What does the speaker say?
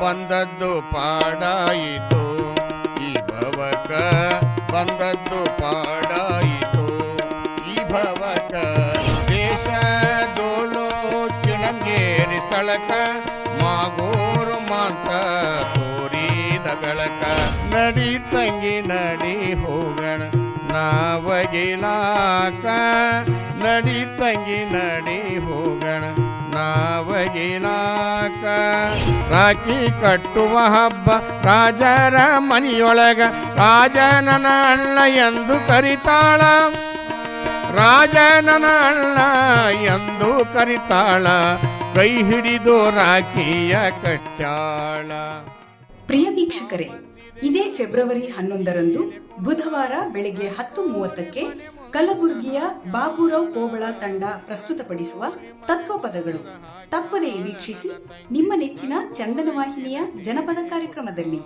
ಬಂದದ್ದು ಪಾಡಾಯಿತು. ಈ ಭವಕ ಬಂದದ್ದು ಪಾಡಾಯಿತು. ಈ ಭವಕ ದೇಶದೋಳು ಚಿಣಂಗೇರಿ ಸಳಕ, ಮಾಗೋರು ಮಾಂತ ತೋರಿದ ಬೆಳಕ. ನಡಿ ತಂಗಿ, ನಡಿ ಹೋಗಣ, ನಾವಗಿಲಾಕ. ನಡಿ ತಂಗಿ, ನಡಿ ಹೋಗಣ ನಾವಗಿಲಾಕ ರಾಖಿ ಕಟ್ಟುವ ಹಬ್ಬ ರಾಜರ ಮನೆಯೊಳಗ ರಾಜನನ ಅಣ್ಣ ಎಂದು ಕರಿತಾಳ. ರಾಜನನ ಅಣ್ಣ ಎಂದು ಕರಿತಾಳ. ಕೈ ಹಿಡಿದು ರಾಖಿಯ ಕಟ್ಟಾಳ. ಪ್ರಿಯ ವೀಕ್ಷಕರೇ, ಇದೇ ಫೆಬ್ರವರಿ ಹನ್ನೊಂದರಂದು ಬುಧವಾರ ಬೆಳಗ್ಗೆ ಹತ್ತು ಮೂವತ್ತಕ್ಕೆ ಕಲಬುರ್ಗಿಯ ಬಾಬುರಾವ್ ಕೋಬಳ ತಂಡ ಪ್ರಸ್ತುತಪಡಿಸುವ ತತ್ವಪದಗಳು ತಪ್ಪದೇ ವೀಕ್ಷಿಸಿ ನಿಮ್ಮ ನೆಚ್ಚಿನ ಚಂದನ ವಾಹಿನಿಯ ಜನಪದ ಕಾರ್ಯಕ್ರಮದಲ್ಲಿ.